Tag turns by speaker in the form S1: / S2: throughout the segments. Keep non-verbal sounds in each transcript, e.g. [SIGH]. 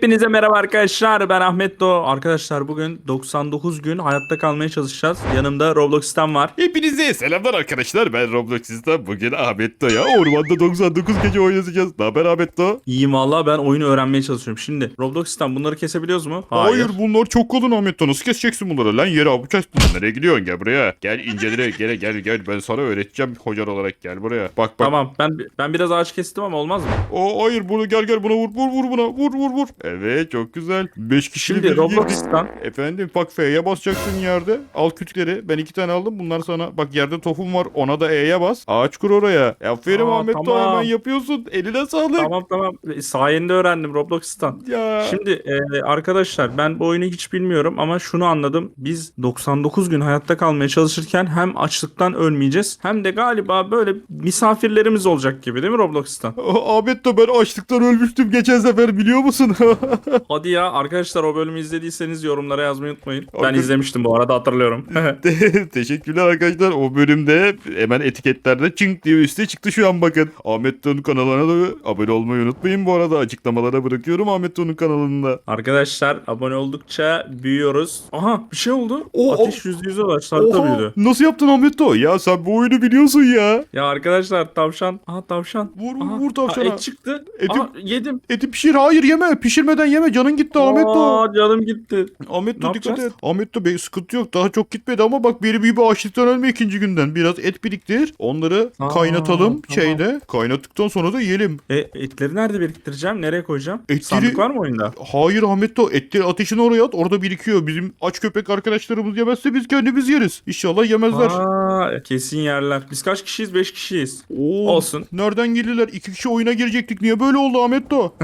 S1: Hepinize merhaba arkadaşlar ben Ahmet Doğu. Arkadaşlar bugün 99 gün hayatta kalmaya çalışacağız. Yanımda Roblox'tan var.
S2: Hepinize selamlar arkadaşlar. Ben Roblox'ta bugün Ahmet ya. Ormanda 99 gece oynayacağız. Ne haber Ahmet Doğa?
S1: İyiyim valla ben oyunu öğrenmeye çalışıyorum. Şimdi Roblox'tan bunları kesebiliyoruz mu?
S2: Hayır. bunlar çok kalın Ahmet Doğa. Nasıl keseceksin bunları? Lan yere avuç açtın. Nereye gidiyorsun? Gel buraya. Gel incelere. [LAUGHS] Gel gel gel. Ben sana öğreteceğim hocan olarak. Gel buraya. Bak bak.
S1: Tamam ben ben biraz ağaç kestim ama olmaz mı?
S2: O hayır bunu gel gel buna vur vur vur buna. Vur vur vur. Evet çok güzel. 5 kişi
S1: Şimdi. Roblox'tan
S2: Efendim bak F'ye basacaksın yerde. Al kütükleri. Ben iki tane aldım. Bunlar sana. Bak yerde tohum var. Ona da E'ye bas. Ağaç kur oraya. Aferin
S1: Aa,
S2: Ahmet
S1: tamam.
S2: hemen yapıyorsun. Eline sağlık.
S1: tamam tamam sayende öğrendim Roblox'tan.
S2: Ya.
S1: Şimdi e, arkadaşlar ben bu oyunu hiç bilmiyorum ama şunu anladım. Biz 99 gün hayatta kalmaya çalışırken hem açlıktan ölmeyeceğiz hem de galiba böyle misafirlerimiz olacak gibi değil mi Roblox'tan?
S2: Ah, [LAUGHS] Ahmet de ben açlıktan ölmüştüm geçen sefer biliyor musun? [LAUGHS]
S1: Hadi ya arkadaşlar o bölümü izlediyseniz yorumlara yazmayı unutmayın. Ben
S2: Arkadaş-
S1: izlemiştim bu arada hatırlıyorum. [LAUGHS] [LAUGHS]
S2: Teşekkürler arkadaşlar. O bölümde hemen etiketlerde çink diye üstte çıktı şu an bakın. Ahmet Doğu'nun kanalına da abone olmayı unutmayın bu arada. Açıklamalara bırakıyorum Ahmet Doğu'nun kanalında.
S1: arkadaşlar abone oldukça büyüyoruz. Aha bir şey oldu.
S2: O-
S1: Ateş yüzde yüze ulaştı harita büyüdü.
S2: nasıl yaptın Ahmet Doğu? Ya sen bu oyunu biliyorsun ya.
S1: Ya arkadaşlar tavşan. Aha tavşan.
S2: Vur
S1: Aha.
S2: vur tavşana.
S1: Aa, et çıktı.
S2: Eti-
S1: Aa, yedim.
S2: Eti pişir. Hayır yeme. Pişirmeden yeme. Canın gitti Ahmet Doğu.
S1: Aa, canım gitti.
S2: Ahmet
S1: Ne
S2: Doğu dikkat et. Ahmet Doğu be, sıkıntı yok. Daha çok gitmedi ama bak biri bir açlıktan ölme ikinci günden. Biraz et biriktir. Onları
S1: Aa,
S2: kaynatalım
S1: tamam.
S2: şeyde. Kaynattıktan sonra da yiyelim.
S1: E, etleri nerede biriktireceğim? Nereye koyacağım?
S2: Etleri-
S1: Sandık var mı oyunda?
S2: Hayır Ahmet o etleri ateşin oraya at orada birikiyor. Bizim aç köpek arkadaşlarımız yemezse biz kendimiz yeriz. İnşallah yemezler.
S1: Aa, kesin yerler. Biz kaç kişiyiz? 5 kişiyiz.
S2: Oo,
S1: olsun.
S2: Nereden geldiler? İki kişi oyuna girecektik. Niye böyle oldu Ahmet o?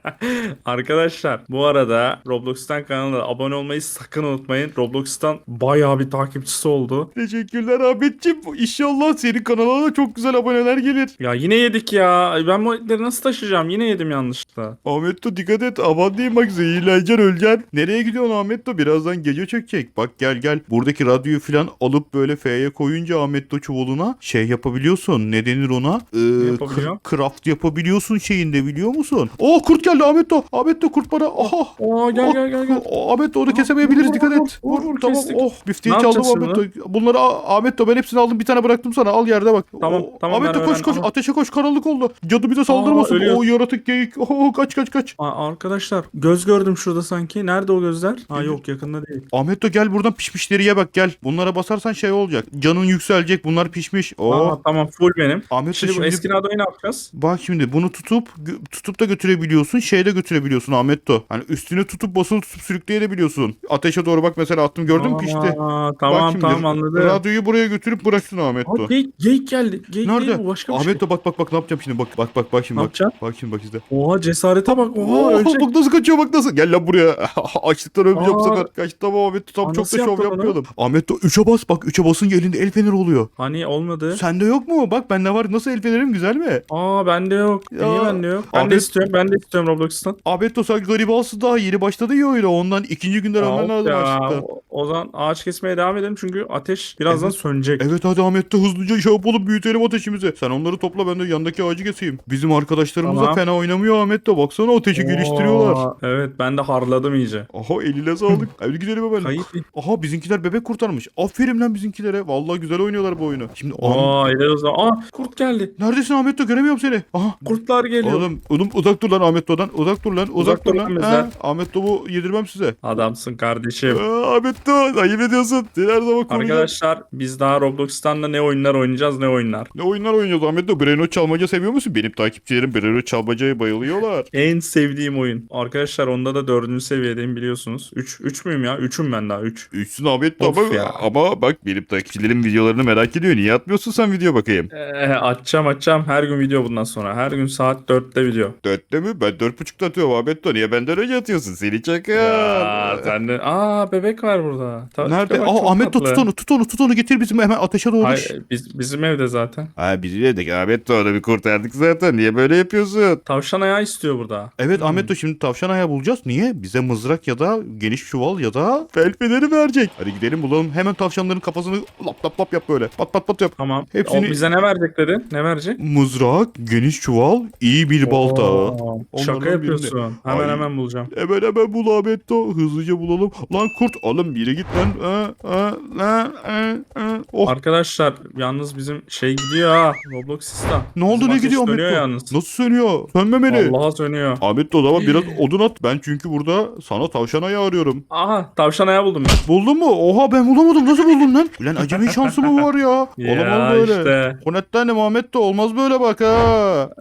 S2: [LAUGHS]
S1: Arkadaşlar bu arada Roblox'tan kanalına abone olmayı sakın unutmayın. Roblox'tan bayağı bir takipçisi oldu.
S2: Teşekkürler Ahmetciğim. İnşallah senin kanalına da çok güzel aboneler gelir.
S1: Ya yine yedik ya. Ben bu etleri nasıl taşıyacağım? Yine yedim yanlışlıkla.
S2: Ahmet o dikkat et. Aman diyeyim bak zehirleneceksin öleceksin. Nereye gidiyorsun Ahmet o? Birazdan gece çökecek. Bak gel gel. Buradaki radyoyu falan alıp böyle F'ye koyunca Ahmet o çuvalına şey yapabiliyorsun. Ne denir ona? Ee,
S1: yapabiliyor?
S2: craft yapabiliyorsun şeyinde biliyor musun? Oh kurt geldi Ahmet o. Ahmet o kurt bana. Aha.
S1: Aa gel gel gel gel.
S2: Oh, Ahmet onu kesemeyebiliriz dikkat et.
S1: vur,
S2: Vur, tamam.
S1: kestik.
S2: Oh bifteyi
S1: Ne
S2: çaldım
S1: yapacağız
S2: Ahmet o. Bunları A- Ahmet o ben hepsini aldım. Bir tane bıraktım sana. Al yerde bak.
S1: Tamam,
S2: Oh,
S1: tamam,
S2: Ahmet
S1: ben
S2: o koş
S1: öğren-
S2: koş.
S1: Aha.
S2: Ateşe koş karanlık oldu. Cadı bize saldırmasın.
S1: ölüyor.
S2: O yaratık geyik. Oh kaç kaç kaç.
S1: Aa, arkadaşlar göz gördüm şurada sanki. Nerede o gözler? Ha yok yakında değil.
S2: Ahmet o gel buradan pişmişleri ye bak gel. Bunlara basarsan şey olacak. Canın yükselecek. Bunlar pişmiş. Oh.
S1: Aa, tamam full benim.
S2: Ahmet
S1: Şimdi,
S2: şimdi,
S1: bu eski Nado'yu ne yapacağız?
S2: bak şimdi bunu tutup tutup da götürebiliyorsun. Şeyde götürebiliyorsun Ahmet o. Hani üstüne tutup basılı tutup sürükleyebiliyorsun. Ateşe doğru bak mesela attım gördün mü pişti. Bak
S1: tamam
S2: şimdi,
S1: tamam anladım.
S2: Radyoyu buraya götürüp bıraksın Ahmet
S1: Aa,
S2: o.
S1: geyik, geyik geldi. Geyik
S2: Nerede?
S1: değil bu başka bir şey.
S2: Ahmet de bak bak bak ne yapacağım şimdi bak bak bak bak şimdi
S1: Ne
S2: bak.
S1: yapacaksın?
S2: Bak şimdi bak izle.
S1: Oha cesarete bak. Oha
S2: Oo,
S1: ölecek.
S2: bak nasıl kaçıyor bak nasıl. Gel lan buraya. [LAUGHS] Açlıktan ölmeyeceğim sefer. Kaç tamam Ahmet tam
S1: Aa,
S2: çok da şov yapmayalım. Ahmet de 3'e bas bak 3'e basınca elinde el feneri oluyor.
S1: Hani olmadı.
S2: Sende yok mu? Bak bende var. Nasıl el fenerim güzel mi?
S1: Aa bende yok.
S2: Ya,
S1: Niye bende yok? Ben de istiyorum. Ben de istiyorum Roblox'tan.
S2: De sen garibansın daha yeni başladı ya öyle. Ondan ikinci ölmen
S1: of
S2: lazım açlıktan.
S1: O, o zaman ağaç kesmeye devam edelim çünkü ateş birazdan sönecek.
S2: Evet hadi Ahmet de hızlıca şey yapalım büyütelim ateşimizi. Sen onları topla ben de yandaki ağacı keseyim. Bizim arkadaşlarımız da
S1: Tamam.
S2: fena oynamıyor Ahmet de. Baksana ateşi geliştiriyorlar.
S1: Oo, Evet ben de harladım iyice.
S2: Aha eline sağlık. [LAUGHS] Hadi gidelim hemen.
S1: Kayıp.
S2: Aha bizimkiler bebek kurtarmış. Aferin lan bizimkilere. Vallahi güzel oynuyorlar bu oyunu. Şimdi.
S1: Aa helal olsun. Aa kurt geldi.
S2: Neredesin Ahmet de göremiyorum seni. Aha.
S1: Kurtlar geliyor.
S2: Oğlum, oğlum uzak dur lan Ahmet Doğa'dan. Uzak dur lan. Uzak,
S1: Uzak
S2: dur lan.
S1: lan bizden.
S2: Ha, Ahmet Doğu yedirmem size.
S1: Adamsın kardeşim.
S2: Aa, Ahmet Doğa ayıp ediyorsun. Seni her zaman koruyacağım.
S1: Arkadaşlar biz daha Roblox'tan da ne oyunlar oynayacağız ne oyunlar.
S2: Ne oyunlar oynuyoruz Ahmet Doğa? Brainrot çalmaca seviyor musun? Benim takipçilerim Brainrot çalmacaya bayılıyorlar. [LAUGHS]
S1: En sevdiğim oyun. Arkadaşlar onda da dördüncü seviyedeyim biliyorsunuz. 3 3 müyüm ya? 3'üm ben daha 3.
S2: Üçsün Ahmet Doğa
S1: Of
S2: ama,
S1: ya.
S2: ama bak benim takipçilerim videolarını merak ediyor. Niye atmıyorsun sen video bakayım?
S1: Ee, açacağım açacağım. Her gün video bundan sonra. Her gün saat 4'te video.
S2: Dörtte mi? Ben dört buçukta atıyorum Ahmet. Niye benden önce atıyorsun? Seni çakal.
S1: Ya sen de... Aa bebek var burada. Ta-
S2: Nerede? Aa, Ahmet tut onu tut onu tut onu getir bizim hemen ateşe doğru.
S1: Hayır, biz, bizim evde zaten.
S2: Ha bizi dedik Ahmet Doğa'da bir kurtardık zaten. Niye böyle yapıyorsun?
S1: Tavşan ayağı istiyor burada.
S2: Evet Ahmet Doğa şimdi tavşan ayağı bulacağız. Niye? Bize mızrak ya da geniş çuval ya da fel feneri verecek. Hadi gidelim bulalım. Hemen tavşanların kafasını lap lap lap yap böyle. Pat pat pat yap.
S1: Tamam.
S2: Hepsini-
S1: O bize ne verecek dedi? Ne verecek?
S2: Mızrak, geniş çuval, iyi bir balta.
S1: Oo, Şaka yapıyorsun. Hemen
S2: Ay.
S1: hemen bulacağım.
S2: Hemen hemen bul Ahmetto. Hızlıca bulalım. Lan kurt oğlum biri git lan. Aa, lan, aa, aa. Oh
S1: Arkadaşlar yalnız bizim şey gidiyor ha. Roblox sistem.
S2: ne oldu
S1: Bizim
S2: ne gidiyor Ahmetto?
S1: yalnız.
S2: Nasıl sönüyor? Sönmemeli.
S1: Allah'a sönüyor.
S2: Ahmetto o zaman biraz odun at. Ben çünkü burada sana tavşan ayağı arıyorum.
S1: Aha tavşan ayağı buldum ben.
S2: Buldun mu? Oha ben bulamadım. Nasıl buldun lan? Ulan acemi şansı mı var [LAUGHS] ya?
S1: Ya
S2: Olamaz böyle.
S1: işte.
S2: Konettane Ahmetto olmaz böyle bak ha. [LAUGHS]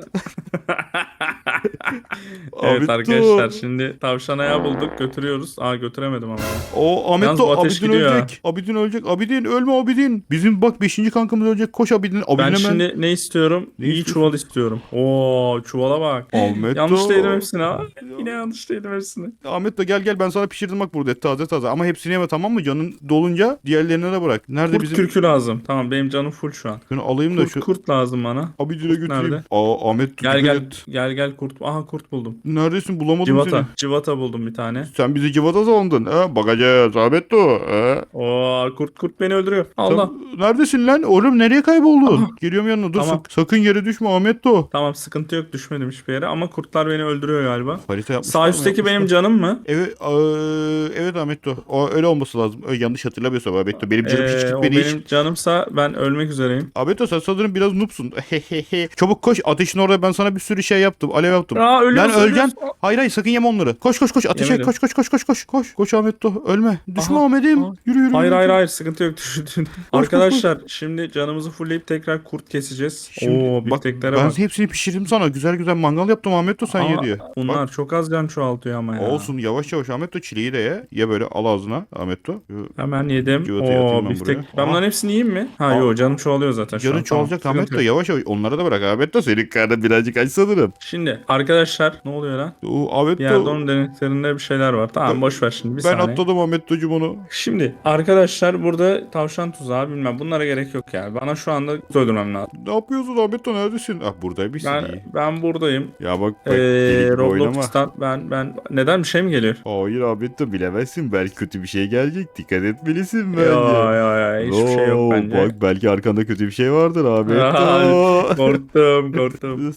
S1: Evet arkadaşlar şimdi tavşan ayağı bulduk götürüyoruz. Aa götüremedim ama.
S2: O
S1: bu ateş
S2: Abidin ölecek. Abidin ölecek. Abidin ölme Abidin. Bizim bak 5. kankamız ölecek. Koş Abidin. Abidin
S1: Ben
S2: hemen.
S1: şimdi ne istiyorum?
S2: Ne
S1: İyi
S2: istiyorsun?
S1: çuval istiyorum. Oo çuvala bak.
S2: Ahmetto.
S1: Yanlış değdim hepsini ha. Yine yanlış değdim hepsini.
S2: Ahmetto gel gel ben sana pişirdim bak burada et taze taze. Ama hepsini yeme tamam mı? Canın dolunca diğerlerine de bırak. Nerede
S1: Kurt
S2: bizim?
S1: Kürkü lazım. Tamam benim canım full şu an.
S2: Şunu alayım da
S1: Kurt,
S2: şu
S1: kurt lazım bana.
S2: Abidin'e
S1: kurt
S2: götüreyim.
S1: nerede?
S2: Aa Ahmet
S1: Gel
S2: dikkat
S1: gel
S2: et.
S1: gel gel kurt. Aha kurt buldum.
S2: Neredesin bulamadım
S1: Civata.
S2: seni.
S1: Civata buldum bir tane.
S2: Sen bizi civata sandın. Ha, bakacağız Ahmetto. Ha.
S1: Oo kurt kurt beni öldürüyor. Allah.
S2: Sen neredesin lan? Oğlum nereye kayboldun?
S1: Aha.
S2: Geliyorum yanına. Dur
S1: Tamam.
S2: sak- sakın yere düşme Ahmetto.
S1: Tamam sıkıntı yok düşmedim hiçbir yere ama kurtlar beni öldürüyor galiba.
S2: Harita yapmışlar
S1: Sağ üstteki
S2: Yapmışlar.
S1: benim canım mı?
S2: Evet, eee, evet Ahmetto. O, öyle olması lazım. Ö, yanlış hatırlamıyorsam Ahmetto. Benim canım hiç
S1: Ee, o
S2: gitmedi hiç.
S1: Benim canımsa ben ölmek üzereyim.
S2: Ahmetto sen sanırım biraz noobsun. [LAUGHS] Çabuk koş. Ateşin orada ben sana bir sürü şey yaptım. Alev yaptım.
S1: Aa ölüyoruz.
S2: Öleceksin.
S1: ölüyoruz.
S2: Hayır hayır sakın yeme onları. Koş koş koş. Ateşe
S1: Yemedim.
S2: koş koş koş koş koş. Koş koş Ahmetto. Ölme. Düşme
S1: Aha,
S2: Ahmet'im.
S1: aha.
S2: Yürü yürü.
S1: Hayır
S2: yürü.
S1: hayır hayır sıkıntı yok düşürdün. Arkadaşlar şimdi canımızı fullleyip tekrar kurt keseceğiz.
S2: Şimdi
S1: Oo
S2: bak ben
S1: bak.
S2: hepsini pişirdim sana. Güzel güzel mangal yaptım Ahmetto sen ye
S1: Aa,
S2: diye.
S1: Bunlar
S2: Bak,
S1: çok az can çoğaltıyor ama ya.
S2: olsun yavaş yavaş Ahmetto çileği de ye. Ye böyle al ağzına Ahmetto.
S1: Hemen yedim. Oo
S2: ben
S1: biftek.
S2: buraya.
S1: Ben. Bunların hepsini yiyeyim mi? Ha yo canım çoğalıyor zaten şu
S2: Canın
S1: an.
S2: çoğalacak
S1: Tamam, sıkıntı yok.
S2: yavaş yavaş onlara da bırak Ahmetto. Senin karnın birazcık aç sanırım.
S1: Şimdi arkadaşlar ne oluyor lan?
S2: O
S1: Bir yerde
S2: Ahmetto
S1: onun deneklerinde bir şeyler var. Tamam
S2: Ben-
S1: boş ver şimdi bir
S2: ben
S1: saniye.
S2: atladım Ahmetto'cum onu.
S1: Şimdi arkadaşlar burada tavşan tuzağı bilmem bunlara gerek yok yani. Bana şu anda öldürmem lazım.
S2: Ne yapıyorsun Ahmetto neredesin? Ah buradaymışsın
S1: Ben,
S2: iyi.
S1: ben buradayım.
S2: Ya bak bak
S1: Ee,
S2: oynama.
S1: Roblox'tan ben ben neden bir şey mi geliyor?
S2: Hayır Ahmetto bilemezsin. Belki kötü bir şey gelecek. Dikkat etmelisin bence.
S1: Ya ya ya hiçbir şey yok bence.
S2: Bak belki arkanda kötü bir şey vardır Ahmetto.
S1: korktum korktum.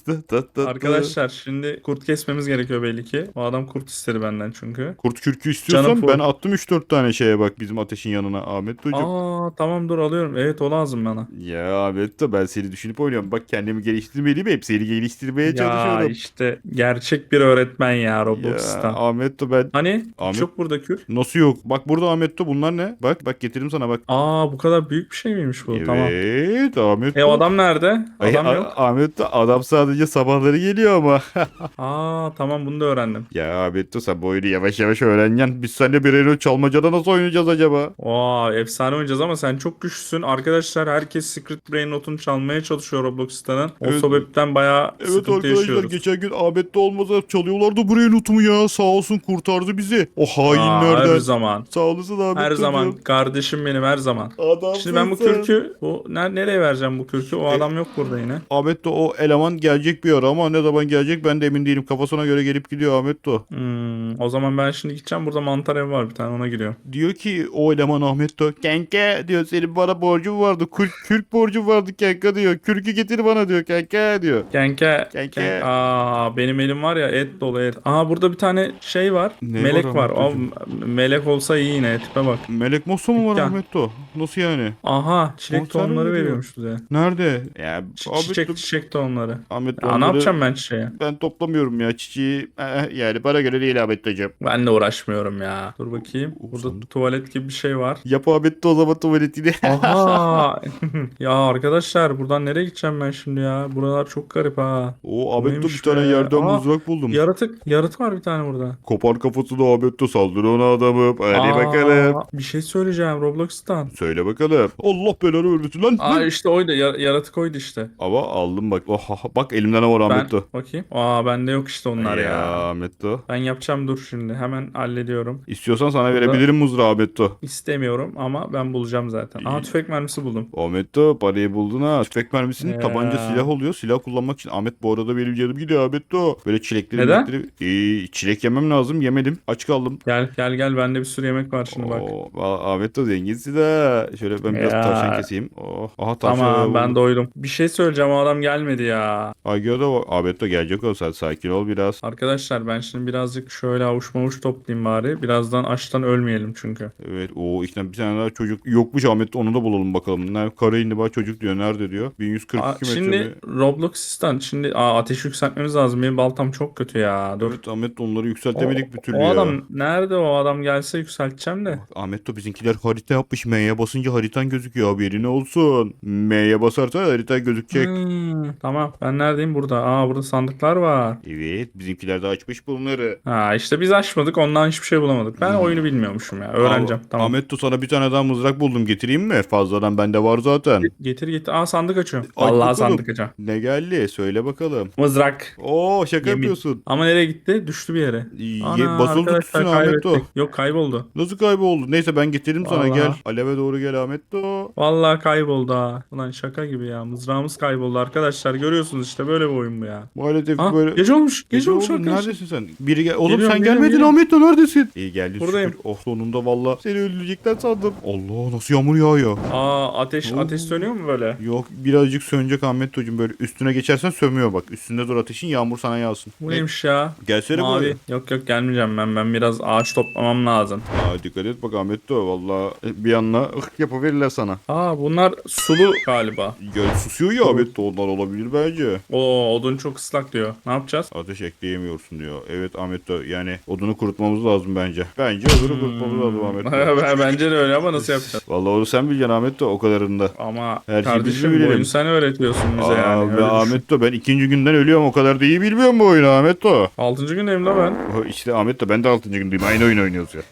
S1: [LAUGHS]
S2: Arkadaşlar.
S1: Şimdi kurt kesmemiz gerekiyor belli ki. O adam kurt istedi benden çünkü.
S2: Kurt kürkü istiyorsan
S1: Canım
S2: ben attım 3-4 tane şeye bak bizim ateşin yanına Ahmetto'cum.
S1: Aa tamam dur alıyorum. Evet o lazım bana.
S2: Ya Ahmetto ben seni düşünüp oynuyorum. Bak kendimi geliştirmeliyim. Hep seni geliştirmeye
S1: Ya
S2: çalışıyorum.
S1: işte gerçek bir öğretmen ya
S2: Ya
S1: Roblox'ta.
S2: Ahmetto ben
S1: Hani
S2: Ahmet-
S1: çok burada kür.
S2: nasıl yok? Bak burada Ahmetto bunlar ne? Bak bak getirdim sana bak.
S1: Aa bu kadar büyük bir şey miymiş bu? Tamam.
S2: Evet Ahmetto.
S1: E o adam nerede?
S2: Ay,
S1: Adam yok.
S2: Ahmetto adam sadece sabahları geliyor ama. [LAUGHS]
S1: Aa tamam bunu da öğrendim.
S2: ya Ahmetto sen bu oyunu yavaş yavaş öğreneceksin. Biz seninle bir elo çalmacada nasıl oynayacağız acaba?
S1: Aa efsane oynayacağız ama sen çok güçlüsün. Arkadaşlar herkes Secret Brain notunu çalmaya çalışıyor Roblox'tan. O
S2: Evet.
S1: sebepten bayağı
S2: Evet
S1: sıkıntı
S2: arkadaşlar
S1: yaşıyoruz.
S2: geçen gün Ahmet'te olmasa çalıyorlardı buraya lootumu ya. Sağ olsun kurtardı bizi. O
S1: Aa,
S2: hainlerden.
S1: her zaman.
S2: Sağ olasın Ahmet
S1: Her zaman. Kardeşim benim her zaman.
S2: Adamsın
S1: Şimdi ben bu kürkü bu ne, nereye vereceğim bu kürkü? O
S2: E-
S1: adam yok burada yine.
S2: Ahmet de o eleman gelecek bir ara ama ne zaman gelecek ben de emin değilim. Kafasına göre gelip gidiyor Ahmet de. o.
S1: Hmm, o zaman ben şimdi gideceğim. Burada mantar ev var bir tane ona giriyorum.
S2: Diyor ki o eleman Ahmet de kanka diyor senin bana borcun vardı. Kürk, kürk borcun vardı kanka diyor. Kürkü getir bana diyor kanka diyor.
S1: Kenke.
S2: Kenke.
S1: Ken- Aa benim elim var ya et dolu et. Aa burada bir tane şey var.
S2: Ne
S1: melek
S2: var
S1: var.
S2: Ahmet
S1: O melek olsa iyi yine tipe bak.
S2: Melek Mosso mu var
S1: Dükkan.
S2: Ahmet de? o? Nasıl yani?
S1: Aha çilek
S2: Konser mi
S1: tohumları
S2: veriyor?
S1: veriyormuş bize.
S2: Nerede? Ya
S1: Ç-
S2: Ahmet
S1: çiçek çiçek tohumları.
S2: Ahmet
S1: Ya ne
S2: onları-
S1: yapacağım ben çiçeği?
S2: Ben toplamıyorum ya çiçeği. Eh, yani bana göre değil Ahmet hocam.
S1: Ben de uğraşmıyorum ya. Dur bakayım.
S2: O
S1: Burada
S2: sandık.
S1: tuvalet gibi bir şey var.
S2: Yap Ahmet de o zaman tuvaletini. [LAUGHS]
S1: Aha. [LAUGHS] ya arkadaşlar buradan nereye gideceğim ben şimdi ya? Buralar çok garip ha.
S2: o Ahmet de
S1: Neymiş
S2: bir tane
S1: be?
S2: yerden
S1: Aa,
S2: mızrak buldum.
S1: Yaratık, yaratık var bir tane burada.
S2: Kopar kafasını Ahmet de saldır ona adamım. Hadi
S1: Aa,
S2: bakalım.
S1: Bir şey söyleyeceğim Roblox'tan.
S2: Söyle bakalım. Allah belanı vermesin lan.
S1: Aa
S2: lan.
S1: işte oydu. ya- yaratık oydu işte.
S2: Ama aldım bak. Oh, oh, bak elimden var
S1: Ben bakayım. Aa bende yok işte onlar ya.
S2: Ahmet de.
S1: Ben yapacağım dur şimdi. Hemen hallediyorum.
S2: İstiyorsan sana
S1: Burada-
S2: verebilirim mızrağı Ahmet de.
S1: İstemiyorum ama ben bulacağım zaten. Aha tüfek mermisi buldum.
S2: Ahmet de parayı buldun ha. Tüfek mermisinin
S1: Ya.
S2: tabanca silah oluyor. Silah kullanmak için Ahmet bu arada benim canım gidiyor Ahmet de. Böyle çilekleri
S1: Neden?
S2: milekleri- Ee, çilek yemem lazım. Yemedim. Aç kaldım.
S1: Gel gel gel bende bir sürü yemek var şimdi bak.
S2: Oo, va- Ahmet de zenginsin ha. ya. Şöyle ben biraz
S1: Ya.
S2: tavşan keseyim. Oh. Aha tavşan.
S1: Tamam ben doydum. Bir şey söyleyeceğim o adam gelmedi ya.
S2: Agio da var. De gelecek o saat. Sakin ol biraz.
S1: Arkadaşlar ben şimdi birazcık şöyle avuç mavuç toplayayım bari. Birazdan açtan ölmeyelim çünkü.
S2: Evet o işte bir tane daha çocuk yokmuş Ahmet onu da bulalım bakalım. Ne kara indi bak çocuk diyor nerede diyor. 1142
S1: Aa,
S2: metre
S1: şimdi
S2: mi?
S1: Roblox'tan şimdi aa, ateş yükseltmemiz lazım. Benim baltam çok kötü ya. Dur.
S2: Evet Ahmet onları yükseltemedik bir türlü
S1: o
S2: ya.
S1: adam nerede o adam gelse yükselteceğim de.
S2: Ahmet de bizimkiler harita yapmış. M'ye basınca haritan gözüküyor haberin olsun. M'ye basarsan harita gözükecek.
S1: Hmm, tamam ben neredeyim burada? Aa burada sandıklar var.
S2: Evet bizimkiler de açmış bunları.
S1: Ha işte biz açmadık ondan hiçbir şey bulamadık. Ben oyunu bilmiyormuşum ya. Öğreneceğim.
S2: Aa,
S1: Tamam.
S2: Ahmet de sana bir tane daha mızrak buldum getireyim mi? Fazladan bende var zaten.
S1: Getir getir. Aa sandık açıyorum. Vallahi
S2: bakalım.
S1: sandık açıyorum.
S2: Ne geldi söyle bakalım.
S1: Mızrak.
S2: Oo şaka
S1: Yemin.
S2: yapıyorsun.
S1: Ama nereye gitti? Düştü bir yere.
S2: Ye-
S1: Ana, arkadaşlar
S2: tutsun Ahmet o.
S1: Yok kayboldu.
S2: Nasıl kayboldu? Neyse ben getirdim sana
S1: Vallahi.
S2: gel. Aleve doğru gel Ahmet de.
S1: Vallahi kayboldu ha. Ulan şaka gibi ya. Mızrağımız kayboldu arkadaşlar. Görüyorsunuz işte böyle bir oyun bu ya.
S2: Maalesef
S1: Ah,
S2: böyle...
S1: gece olmuş. Gece,
S2: Gece
S1: olmuş
S2: oğlum,
S1: arkadaşlar.
S2: neredesin sen? Biri gel. Oğlum
S1: Geliyorum,
S2: sen
S1: geliyorum,
S2: gelmedin
S1: geliyorum.
S2: Ahmet de neredesin? İyi geldin
S1: Buradayım.
S2: şükür. Oh sonunda valla seni öldürecekler sandım. Allah nasıl yağmur yağıyor.
S1: Aa ateş
S2: Oo.
S1: ateş sönüyor mu böyle?
S2: Yok birazcık sönecek Ahmet hocam böyle üstüne geçersen sönmüyor bak. Üstünde dur ateşin yağmur sana yağsın.
S1: Bu neymiş ya?
S2: Gelsene
S1: Mavi.
S2: buraya.
S1: Yok yok gelmeyeceğim ben. Ben biraz ağaç toplamam lazım.
S2: Aa, dikkat et bak Ahmet de valla bir yanına ıh yapıverirler sana.
S1: Aa bunlar sulu galiba.
S2: Gel susuyor ya de ondan olabilir bence.
S1: Oo odun çok ıslak diyor. Ne yapacağız?
S2: Ateş ekleyemiyorsun diyor. Evet Ahmet de yani odunu kurutmamız lazım bence. Bence odunu kurutmamız lazım Ahmet de. [LAUGHS]
S1: Bence de öyle ama nasıl yapacağız?
S2: Valla onu sen bileceksin Ahmet de o kadarında.
S1: Ama
S2: Her şeyi biz
S1: kardeşim bu
S2: bilelim?
S1: oyunu sen öğretiyorsun bize
S2: Aa,
S1: yani.
S2: be
S1: Öyle düşün.
S2: Ahmet de ben ikinci günden ölüyorum o kadar da iyi bilmiyorum bu oyunu Ahmet de.
S1: Altıncı gündeyim la ben.
S2: Oh, İşte Ahmet de ben de altıncı gündeyim aynı oyun oynuyoruz ya.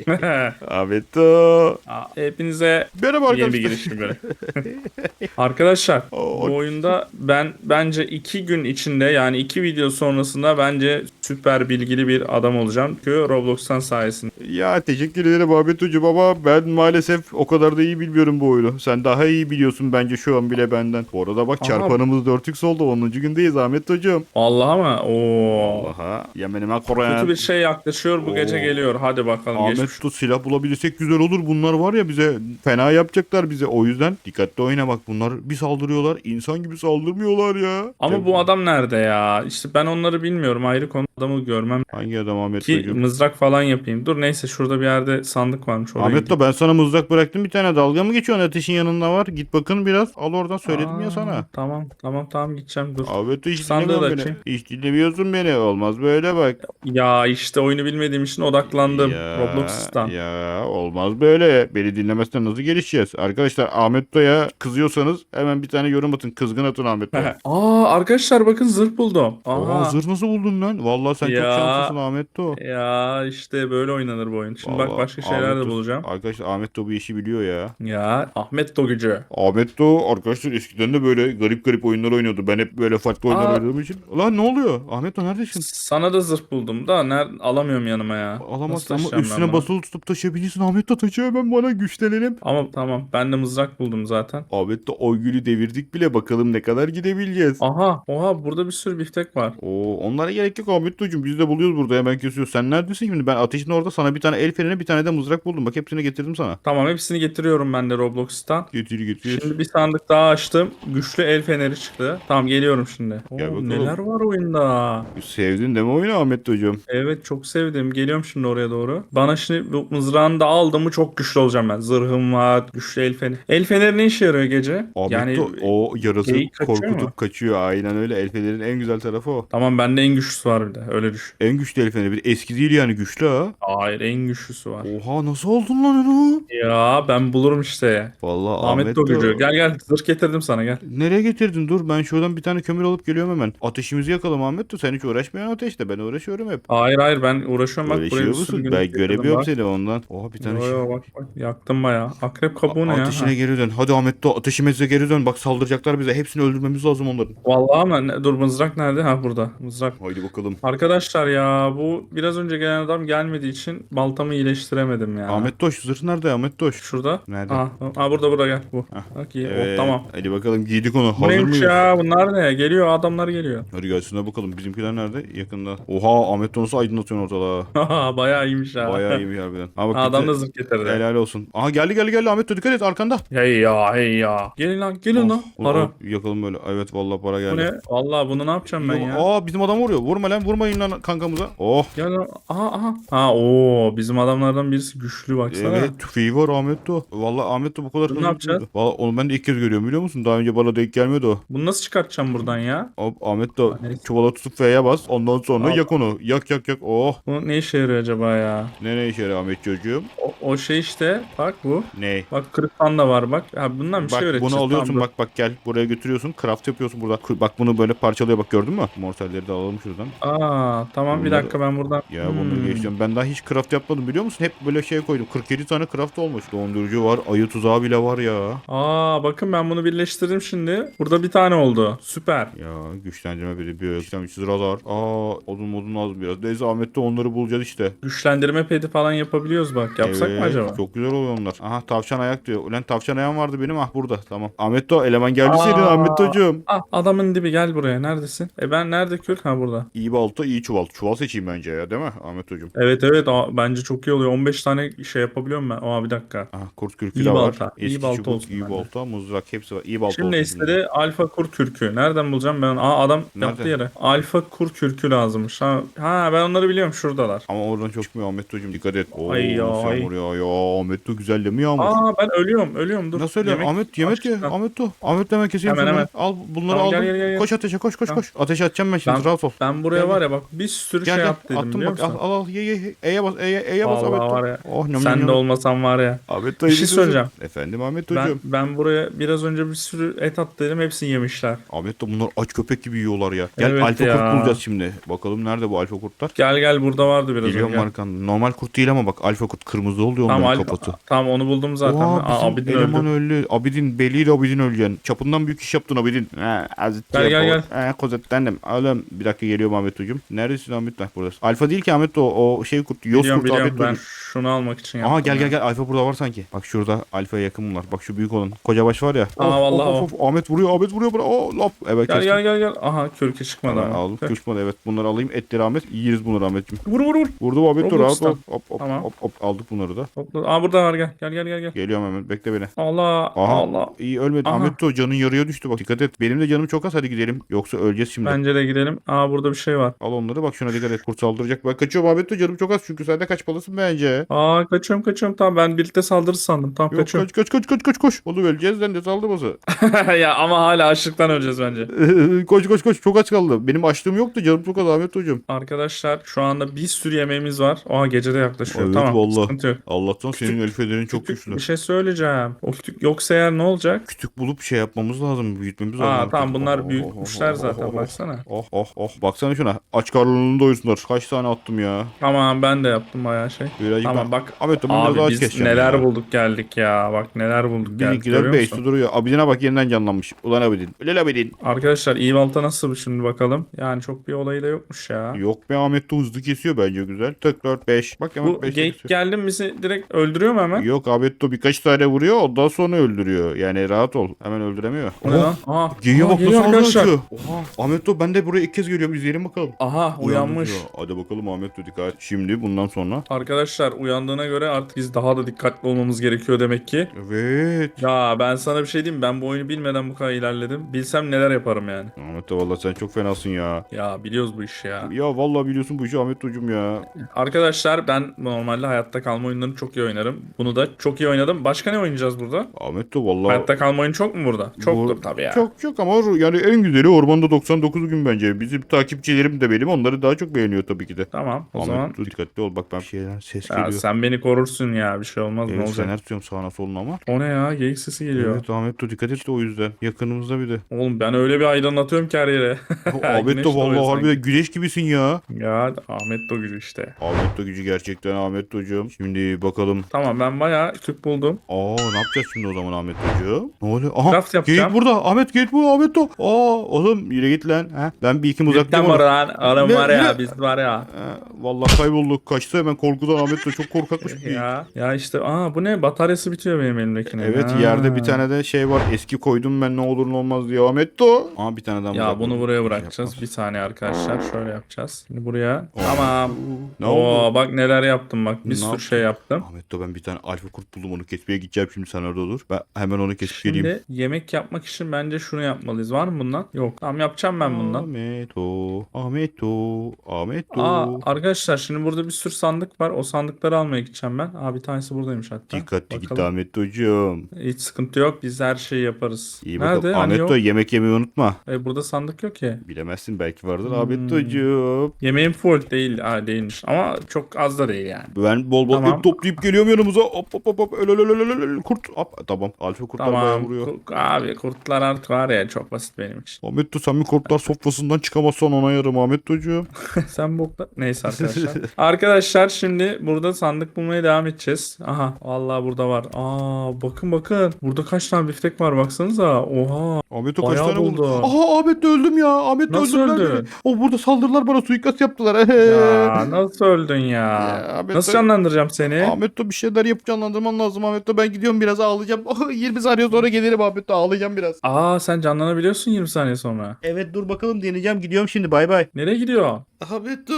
S2: [LAUGHS] Ahmet de.
S1: Aa, Hepinize
S2: Merhaba
S1: yeni bir girişim böyle. Arkadaşlar [LAUGHS] bu oyunda ben bence iki gün içinde yani iki video sonrasında bence süper bilgili bir adam olacağım. Çünkü Roblox'tan sayesinde.
S2: Ya teşekkür ederim Ahmet hocam ama ben maalesef o kadar da iyi bilmiyorum bu oyunu. Sen daha iyi biliyorsun bence şu an bile benden. Bu arada bak
S1: Aha.
S2: çarpanımız 4x oldu 10. gündeyiz Ahmet hocam.
S1: Allah mı? Oo.
S2: Aha yemenime
S1: Kötü
S2: Kore'ye.
S1: bir şey yaklaşıyor bu gece
S2: Oo.
S1: geliyor. Hadi bakalım geçmiş.
S2: Ahmet tut silah bulabilirsek güzel olur. Bunlar var ya bize fena yapacaklar bize. O yüzden dikkatli oyna bak. Bunlar bir saldırıyorlar. insan gibi saldırmıyorlar ya.
S1: Ama
S2: Ya
S1: bu adam nerede ya? İşte ben onları bilmiyorum. Ayrı konu adamı görmem.
S2: Hangi adam Ahmet
S1: Ki
S2: hocam?
S1: mızrak falan yapayım. Dur neyse şurada bir yerde sandık varmış. Oraya
S2: Ahmet de ben sana mızrak bıraktım bir tane dalga mı geçiyorsun ateşin yanında var git bakın biraz al oradan söyledim ya
S1: Aa,
S2: sana.
S1: Tamam tamam tamam gideceğim dur.
S2: Ahmet hiç
S1: Sandığı da
S2: beni. Hiç dinlemiyorsun beni olmaz böyle bak.
S1: Ya işte oyunu bilmediğim için odaklandım.
S2: Ya,
S1: Roblox'tan.
S2: Ya olmaz böyle. Beni dinlemezsen nasıl gelişeceğiz? Arkadaşlar Ahmet Doğa'ya kızıyorsanız hemen bir tane yorum atın. Kızgın atın Ahmet Doğa'ya. [LAUGHS]
S1: Aa arkadaşlar bakın zırh buldum. Aha.
S2: Aa, zırh nasıl buldun lan? Vallahi sen çok
S1: Ya.
S2: şanslısın Ahmet Doğ.
S1: Ya işte böyle oynanır bu oyun. Şimdi bak
S2: Vallahi
S1: başka şeyler
S2: Ahmet
S1: de bulacağım.
S2: Arkadaşlar Ahmet Doğ bu işi biliyor ya.
S1: Ya Ahmet Do gücü.
S2: Ahmet Doğ arkadaşlar eskiden de böyle garip garip oyunlar oynuyordu. Ben hep böyle farklı oyunlar
S1: Aa.
S2: oynadığım için. Lan ne oluyor? Ahmet Doğ neredesin?
S1: Sana da zırh buldum da ner alamıyorum yanıma ya.
S2: Alamazsın ama
S1: taşıyacağım ben
S2: üstüne
S1: bunu?
S2: basılı tutup taşıyabilirsin. Ahmet Doğ taşı hemen bana güçlenelim.
S1: Ama tamam ben de mızrak buldum zaten.
S2: Ahmet Doğ o gülü devirdik bile bakalım ne kadar gidebileceğiz.
S1: Aha oha burada bir sürü biftek var.
S2: Oo, onlara gerek yok Ahmet Hocam. Biz de buluyoruz burada hemen kesiyoruz. Sen neredesin şimdi? Ben ateşin orada sana bir tane el freni bir tane de mızrak buldum. Bak hepsini getirdim sana.
S1: Tamam hepsini getiriyorum ben de Roblox'tan.
S2: Getir getir.
S1: Şimdi bir sandık daha açtım. Güçlü el feneri çıktı. Tamam geliyorum şimdi. Oo,
S2: Gel bakalım.
S1: neler var oyunda?
S2: Sevdin değil mi oyunu Ahmet Hocam?
S1: Evet çok sevdim. Geliyorum şimdi oraya doğru. Bana şimdi bu mızrağını da aldım mı çok güçlü olacağım ben. Zırhım var, güçlü el feneri. El feneri ne işe yarıyor gece?
S2: Ahmet
S1: yani
S2: de o yarası
S1: kaçıyor
S2: korkutup
S1: mu?
S2: kaçıyor. Aynen öyle. El fenerin en güzel tarafı o.
S1: tamam bende en güçlüsü var bir de. Öyle düşün.
S2: En güçlü el feneri. Bir eski değil yani güçlü ha.
S1: Hayır en güçlüsü var.
S2: Oha nasıl oldun lan onu?
S1: Ya ben bulurum işte.
S2: Vallahi
S1: Ahmet,
S2: Ahmet,
S1: gücü. Gel gel zırh getirdim sana gel.
S2: Nereye getirdin? Dur ben şuradan bir tane kömür alıp geliyorum hemen. Ateşimizi yakalım Ahmet de. Sen hiç uğraşmıyorsun ateşte. Ben uğraşıyorum hep.
S1: Hayır hayır ben uğraşıyorum bak
S2: Uğraşıyor musun? Ben göremiyorum
S1: bak.
S2: seni ondan. Oha bir tane
S1: Yo,
S2: şey.
S1: yo, bak, bak. Yaktım baya. Akrep kabuğu ne ya?
S2: Ateşine geri dön. Hadi Ahmet Doğ ateşimize geri dön. Bak saldıracaklar bize. Hepsini öldürmemiz lazım onların.
S1: Vallahi ama ne- dur mızrak nerede? Ha burada. Mızrak.
S2: Haydi bakalım.
S1: Arkadaşlar ya bu biraz önce gelen adam gelmediği için baltamı iyileştiremedim ya.
S2: Ahmet Doş zırh nerede Ahmet Doş?
S1: Şurada.
S2: Nerede?
S1: Aa, aa burada burada gel bu. Bak iyi.
S2: Evet.
S1: Oh, tamam.
S2: Hadi bakalım giydik onu.
S1: Bu
S2: Hazır
S1: neymiş
S2: mıyız?
S1: ya? Bunlar ne? Geliyor adamlar geliyor.
S2: Hadi gelsinler bakalım. Bizimkiler nerede? Yakında. Oha Ahmet Donos'u aydınlatıyorsun ortalığa. [LAUGHS]
S1: Haha, Bayağı iyiymiş ha.
S2: Bayağı iyi bir harbiden. [LAUGHS] Ha, bak,
S1: Adam
S2: gitti.
S1: da zırh getirdi.
S2: Helal olsun. Aha geldi geldi geldi Ahmet Doş dikkat et arkanda.
S1: Hey ya hey ya. Gelin lan gelin lan. Para.
S2: yakalım böyle. Evet vallahi para geldi.
S1: Bu ne? Vallahi bunu ne yapacağım ben ya?
S2: Aa bizim adam vuruyor. Vurma lan vurmayın lan kankamıza. Oh.
S1: Gel lan. Aha aha. Ha o bizim adamlardan birisi güçlü baksana.
S2: Evet tüfeği var Ahmet Doh. Vallahi Ahmet bu kadar
S1: Bunu
S2: hızlı
S1: ne yapacağız?
S2: Vallahi onu ben de ilk kez görüyorum biliyor musun? Daha önce bana denk gelmiyordu o.
S1: Bunu nasıl çıkartacağım buradan ya?
S2: Hop Ahmet
S1: neyse.
S2: çuvala tutup F'ye bas. Ondan sonra
S1: Al.
S2: yak onu. Yak yak yak. Oh.
S1: Bu ne işe yarıyor acaba ya?
S2: Ne ne işe yarıyor Ahmet çocuğum?
S1: O, o şey işte bak bu.
S2: Ne?
S1: Bak kırık panda var bak. Ha bundan bir
S2: Bak
S1: şey öğreteceğiz.
S2: bunu alıyorsun
S1: Tamam,
S2: bak bak gel buraya götürüyorsun. Craft yapıyorsun burada. Bak bunu böyle parçalıyor bak gördün mü? Mortalleri de alalım şuradan.
S1: Aa tamam bir
S2: Bunları-
S1: dakika ben buradan.
S2: Ya
S1: Hmm.
S2: geçeceğim. Ben daha hiç craft yapmadım biliyor musun? Hep böyle şey koydum. 47 tane craft olmuş. Dondurucu var. Ayı tuzağı bile var ya.
S1: Aa bakın ben bunu birleştirdim şimdi. Burada bir tane oldu. Süper.
S2: Ya güçlendirme bir bir güçlenmişiz radar. Aa odun modun lazım biraz. Neyse Ahmet'te onları bulacağız işte.
S1: Güçlendirme pedi falan yapabiliyoruz bak. Yapsak mı
S2: Evet,
S1: acaba?
S2: Çok güzel oluyor onlar. Aha tavşan ayak diyor. Ulan tavşan ayağım vardı benim ah burada. Tamam. Ahmetto eleman geldi senin
S1: Aa.
S2: Ahmetto'cum.
S1: Ah adamın dibi gel buraya. Neredesin? E ben nerede kürk? Ha burada.
S2: İyi balta iyi çuval. Çuval seçeyim bence ya değil mi Ahmetto'cum?
S1: Evet evet aa, bence çok iyi oluyor. 15 tane şey yapabiliyorum ben. Aa bir dakika.
S2: Aha kurt kürkü
S1: İyi
S2: de var.
S1: balta, iyi
S2: Eski
S1: balta
S2: çubuk,
S1: olsun
S2: iyi
S1: bence.
S2: balta, mızrak hepsi var. İyi balta
S1: Şimdi
S2: olsun
S1: istedi alfa kur kürkü. Nereden bulacağım ben? Aa adam yaptı
S2: Nerede?
S1: yere. Alfa kur kürkü lazımmış. Ha, ha ben onları biliyorum şuradalar.
S2: Ama oradan çok çıkmıyor Ahmetto'cum dikkat et. Oo,
S1: Ay ya,
S2: sen
S1: ay.
S2: vuruyor ya. Ahmetto güzellemiyor ama.
S1: Aa ben ölüyorum ölüyorum dur.
S2: Nasıl?
S1: Yemek-
S2: Ahmet yemek ye. Ahmet o. Ahmet hemen keseyim
S1: Hemen, hemen.
S2: Al bunları
S1: Tamam,
S2: aldım.
S1: gel, gel, gel.
S2: Koş ateşe koş koş
S1: Tamam.
S2: koş. Ateşe atacağım ben şimdi
S1: Ben-
S2: rahat ol.
S1: Ben buraya
S2: Gel,
S1: var ya bak bir sürü
S2: Gel
S1: şey
S2: gel. Attım
S1: biliyor
S2: bak al al al ye ye. E'ye bas E'ye E'ye bas Ahmet.
S1: var ya.
S2: Oh nyam
S1: Sen de olmasan var ya.
S2: Ahmet
S1: Bir şey söyleyeceğim.
S2: Efendim Ahmet hocam.
S1: ben buraya biraz önce bir sürü et attıydım hepsini yemişler.
S2: Ahmet de bunlar aç köpek gibi yiyorlar ya. Gel alfa kurt bulacağız şimdi. Bakalım nerede bu alfa kurtlar?
S1: Gel gel burada vardı biraz
S2: Geliyorum
S1: önce.
S2: arkandan. Normal kurt değil ama bak alfa kurt kırmızı oluyor onların kafası.
S1: tamam onu buldum zaten.
S2: Oha
S1: Aa, Abidin
S2: eleman
S1: öldü.
S2: öldü. Abidin belliyle Abidin öleceksin. Çapından büyük iş yaptın Abidin. He, azıcık
S1: Gel, gel,
S2: yapalım. He, kozetlendim. Oğlum bir dakika geliyorum Ahmet hocam. Neredesin Ahmet? Heh, buradasın. Alfa değil ki Ahmet o, o şey kurt. Yoz
S1: Biliyorum
S2: kurt
S1: biliyorum
S2: Ahmet
S1: ben şunu almak için yaptım.
S2: Aha gel gel gel Alfa burada var sanki. Bak şurada Alfa'ya yakın bunlar. Bak şu büyük olan. Koca baş var ya.
S1: Aa, vallahi o.
S2: Ahmet vuruyor Ahmet vuruyor. bura. Oh lop. Evet
S1: Gel
S2: kestim.
S1: gel gel gel. Aha kürke çıkmadı ama.
S2: aldım.
S1: Tüh.
S2: Kuşmadı evet. Bunları alayım. Etleri Ahmet. Yiyiriz bunları Ahmetciğim.
S1: Vur vur vur.
S2: Vurdum Ahmet dur. Hop hop hop hop. Aldık bunları da.
S1: Aa burada var gel. Gel gel gel gel.
S2: Geliyorum hemen. Bekle beni.
S1: Allah
S2: Aha.
S1: Allah.
S2: İyi ölmedi.
S1: Aha.
S2: Ahmet de canın yarıya düştü bak. Dikkat et. Benim de canım çok az. Hadi gidelim. Yoksa öleceğiz şimdi.
S1: Bence de gidelim. Aa burada bir şey var.
S2: Al onları bak şuna dikkat et. Kurt saldıracak. Ben kaçıyorum Ahmet de canım çok az çünkü sen de kaçmalısın bence.
S1: Aa kaçıyorum kaçıyorum. Tamam ben birlikte saldırırız sandım. Tamam
S2: Yok
S1: kaçıyorum.
S2: kaç kaç kaç kaç kaç koş. Oğlum öleceğiz sen de saldırması. [LAUGHS]
S1: ya ama hala açlıktan öleceğiz bence. [LAUGHS]
S2: koş koş koş çok aç kaldı. Benim açlığım yoktu canım çok az Ahmet hocam.
S1: Arkadaşlar şu anda bir sürü yemeğimiz var. Oha gece de yaklaşıyor.
S2: Evet,
S1: tamam
S2: vallahi. Allah'tan senin el feneri çok
S1: Kütük-
S2: güçlü.
S1: Bir şey söyleyeceğim. O kütük yoksa eğer ne olacak?
S2: Kütük bulup şey yapmamız lazım. Büyütmemiz lazım.
S1: Aa
S2: artık.
S1: tamam bunlar
S2: Oh, oh,
S1: büyütmüşler
S2: oh,
S1: zaten
S2: oh, oh.
S1: baksana.
S2: Oh oh oh. Baksana şuna. Aç karnını doyursunlar. Kaç tane attım ya.
S1: Tamam ben de yaptım bayağı şey.
S2: Birazcık
S1: Tamam
S2: ben...
S1: bak.
S2: Ahmet biraz
S1: Abi
S2: aç
S1: biz neler
S2: ya.
S1: bulduk geldik ya. Bak neler bulduk geldik. Görüyor
S2: 5
S1: musun?
S2: duruyor. Abidine bak yeniden canlanmış. Ulan Abidin. Ulan Abidin.
S1: Arkadaşlar iyi balta nasıl şimdi bakalım. Yani çok bir olayı da yokmuş ya.
S2: Yok be Ahmet de hızlı kesiyor bence güzel. 4 5. Bak hemen
S1: Bu
S2: 5
S1: geyik geldi mi bizi direkt öldürüyor mu hemen?
S2: Yok Ahmet de birkaç tane vuruyor ondan sonra öldürüyor. Yani rahat ol. Hemen öldüremiyor.
S1: O ne lan? Aha.
S2: Bak
S1: geliyor
S2: nasıl
S1: arkadaşlar.
S2: Oha. Ahmet de ben de buraya ilk kez görüyorum. İzleyelim bakalım.
S1: Aha uyanmış.
S2: ya. Hadi bakalım Ahmet de dikkat. Şimdi bundan sonra.
S1: Arkadaşlar uyandığına göre artık biz daha da dikkatli olmamız gerekiyor demek ki.
S2: Evet.
S1: Ya ben sana bir şey diyeyim mi? ben bu oyunu bilmeden bu kadar ilerledim. Bilsem neler yaparım yani.
S2: Ahmet de valla sen çok fenasın ya.
S1: Ya biliyoruz bu işi ya.
S2: Ya vallahi biliyorsun bu işi Ahmet hocam ya.
S1: Arkadaşlar ben normalde hayatta kalma oyunlarını çok iyi oynarım. Bunu da çok iyi oynadım. Başka ne oynayacağız burada?
S2: Ahmet de vallahi.
S1: Hayatta kalma oyunu çok mu burada? Çoktur
S2: Bu-
S1: tabii ya.
S2: Çok çok ama yani en güzeli Ormanda 99 gün bence. Bizim takipçilerim de benim onları daha çok beğeniyor tabii ki de.
S1: Tamam o
S2: Ahmet
S1: zaman.
S2: dur dikkatli ol bak ben bir şeyden ses
S1: Ya
S2: geliyor.
S1: sen beni korursun ya bir şey olmaz ne
S2: Evet
S1: olacak?
S2: fener tutuyorum sağına soluna ama.
S1: O ne ya geyik sesi geliyor.
S2: Evet Ahmet de dikkat et de o yüzden. Yakınımızda bir de.
S1: Oğlum ben öyle bir aydınlatıyorum ki her yere. [LAUGHS]
S2: Ahmet
S1: Güneş
S2: de [LAUGHS]
S1: doğuyor
S2: vallahi
S1: sanki.
S2: harbiden güneş gibisin ya.
S1: Ya Ahmet de o gücü işte.
S2: Ahmet de gücü gerçekten Ahmet hocam. Şimdi bakalım.
S1: Tamam ben bayağı küp buldum.
S2: Aa ne yapacağız şimdi o zaman Ahmet hocam? Ne oluyor? Aha
S1: Craft yapacağım.
S2: geyik burada. Ahmet geyik bu Ahmet o. Aa oğlum yürü git lan. Ha? Ben bir iki
S1: Cidden
S2: uzaklayayım
S1: var
S2: onu.
S1: lan. Oğlum
S2: Ne-
S1: var ya
S2: ne-
S1: biz var ya.
S2: Ha, vallahi kaybolduk. Kaçtı hemen korkudan Ahmet de çok korkakmış bir geyik. [LAUGHS]
S1: Ya, ya işte aa bu ne bataryası bitiyor benim elimdekinin.
S2: Evet yerde bir tane de şey var. Eski koydum ben ne olur ne olmaz diye Ahmet de o. Aa bir tane daha
S1: Ya bunu buraya
S2: Şey
S1: bırakacağız. Bir saniye arkadaşlar. Şöyle yapacağız. Şimdi buraya.
S2: Oo.
S1: Tamam.
S2: Ne
S1: Oo,
S2: oldu?
S1: bak neler yaptım bak. Bir
S2: Ne
S1: sürü şey yaptım.
S2: Ahmet de ben bir tane alfa kurt buldum onu kesmeye gideceğim şimdi sen orada dur. Ben hemen onu kesip geleyim.
S1: Şimdi yemek yapmak için bence şunu yapmalıyız. Var mı bundan? Yok. Tamam yapacağım ben bundan.
S2: Ahmet o, Ahmet o, Ahmet o.
S1: Aa arkadaşlar şimdi burada bir sürü sandık var. O sandıkları almaya gideceğim ben. Aa bir tanesi buradaymış hatta.
S2: Dikkatli git
S1: Bakalım.
S2: Ahmet hocam.
S1: Hiç sıkıntı yok. Biz her şeyi yaparız.
S2: İyi bakalım.
S1: Nerede? Hani
S2: Ahmet
S1: yok.
S2: de yemek yemeyi unutma.
S1: E, burada sandık yok ki.
S2: Bilemezsin belki vardır
S1: Hmm.
S2: Ahmet hocam.
S1: Yemeğim full değil. Ha değilmiş. Ama çok az da değil yani.
S2: Ben bol bol
S1: Tamam.
S2: toplayıp geliyorum yanımıza. Hop hop hop hop. Öl öl öl öl öl öl. Kurt. Hop. Tamam. Alfa kurtlar bayağı
S1: Tamam.
S2: vuruyor.
S1: Ku- Abi kurtlar artık var ya çok basit benim için. [LAUGHS]
S2: Ahmet sen bir kurtlar sofrasından çıkamazsan ona yarım Ahmet hocam. [LAUGHS]
S1: Sen bokla... Neyse arkadaşlar. arkadaşlar şimdi burada sandık bulmaya devam edeceğiz. Aha vallahi burada var. Aa bakın bakın. Burada kaç tane biftek var baksanıza. Oha.
S2: Ahmet o kaç
S1: Bayağı
S2: tane buldu?
S1: buldu.
S2: Aha Ahmet öldüm ya. Ahmet
S1: Nasıl
S2: öldürdüler beni. O burada saldırdılar bana suikast yaptılar. [LAUGHS]
S1: Ya nasıl öldün ya?
S2: Ya, Ahmet
S1: Nasıl canlandıracağım seni?
S2: Ahmet bir şeyler yapıp canlandırman lazım Ahmet de. Ben gidiyorum biraz ağlayacağım. [LAUGHS] 20 saniye sonra gelirim Ahmet de ağlayacağım biraz.
S1: Aa sen canlanabiliyorsun 20 saniye sonra.
S2: Evet dur bakalım deneyeceğim. Gidiyorum şimdi bay bay.
S1: Nereye gidiyor?
S2: Ahmet de